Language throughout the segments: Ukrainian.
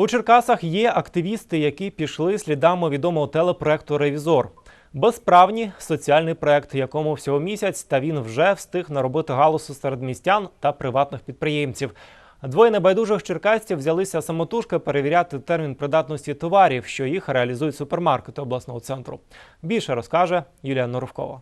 У Черкасах є активісти, які пішли слідами відомого телепроекту Ревізор. Безправні соціальний проект, якому всього місяць, та він вже встиг наробити галусу серед містян та приватних підприємців. Двоє небайдужих черкасців взялися самотужки перевіряти термін придатності товарів, що їх реалізують супермаркети обласного центру. Більше розкаже Юлія Норовкова.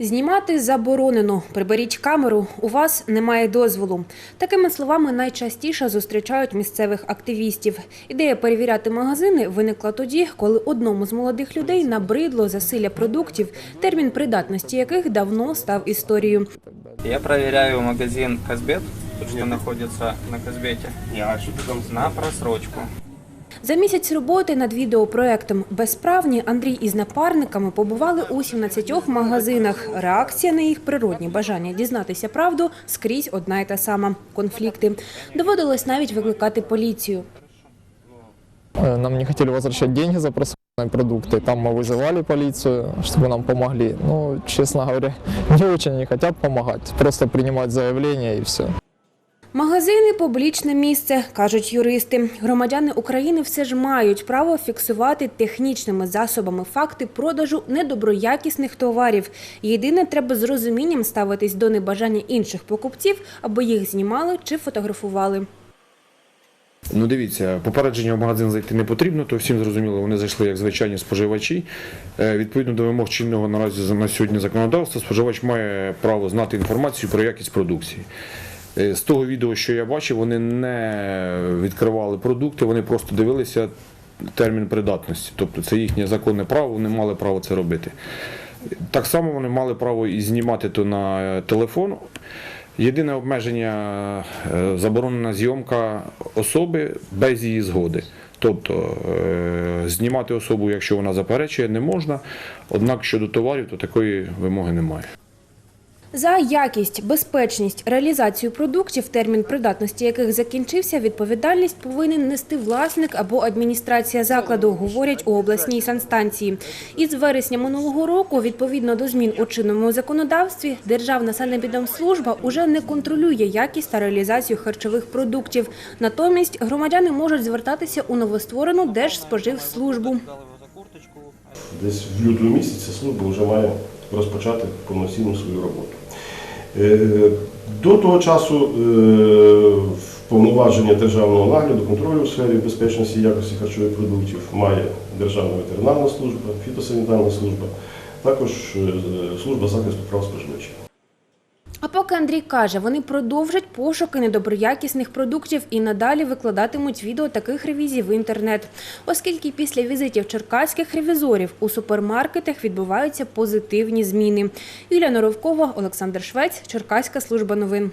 Знімати заборонено. Приберіть камеру. У вас немає дозволу. Такими словами найчастіше зустрічають місцевих активістів. Ідея перевіряти магазини виникла тоді, коли одному з молодих людей набридло засилля продуктів, термін придатності яких давно став історією. Я проверяю магазин Казбет, тот, что находится на Казбете, на просрочку. За місяць роботи над відеопроектом «Безправні» Андрій із напарниками побували у 17 магазинах. Реакція на їх природні бажання дізнатися правду скрізь одна й та сама – конфлікти. Доводилось навіть викликати поліцію. Э, Нам не хотели возвращать деньги за просроченные продукты. Там мы вызывали полицию, чтобы нам помогли. Ну, честно говоря, не очень они хотят помогать. Просто принимать заявление и все. Магазини – публічне місце, кажуть юристи. Громадяни України все ж мають право фіксувати технічними засобами факти продажу недоброякісних товарів. Єдине, треба з розумінням ставитись до небажання інших покупців, аби їх знімали чи фотографували. Ну, дивіться, попередження в магазин зайти не потрібно, то всім зрозуміло, вони зайшли як звичайні споживачі. Е, Відповідно до вимог чинного наразі на сьогодні законодавства, споживач має право знати інформацію про якість продукції. Е, З того відео, що я бачив, вони не відкривали продукти, вони просто дивилися термін придатності. Тобто це їхнє законне право, вони мали право це робити. Так само вони мали право і знімати то на телефон. Єдине обмеження е, заборонена зйомка особи без її згоди. Тобто е, знімати особу, якщо вона заперечує, не можна. Однак щодо товарів, то такої вимоги немає. За якість, безпечність, реалізацію продуктів, термін придатності яких закінчився, відповідальність повинен нести власник або адміністрація закладу, говорять у обласній санстанції. Із вересня минулого року, відповідно до змін у чинному законодавстві, Державна санепідемслужба уже не контролює якість та реалізацію харчових продуктів. Натомість громадяни можуть звертатися у новостворену Держспоживслужбу. Десь в лютому місяці служба вже має розпочати повноцінну свою роботу. Е, До того часу е, повноваження державного нагляду, контролю у сфері безпечності і якості харчових продуктів має Державна ветеринарна служба, фітосанітарна служба, також е, служба захисту прав споживачів. Поки Андрій каже, вони продовжать пошуки недоброякісних продуктів і надалі викладатимуть відео таких ревізій в інтернет, оскільки після візитів черкаських ревізорів у супермаркетах відбуваються позитивні зміни. Юлія Норовкова, Олександр Швець, Черкаська служба новин.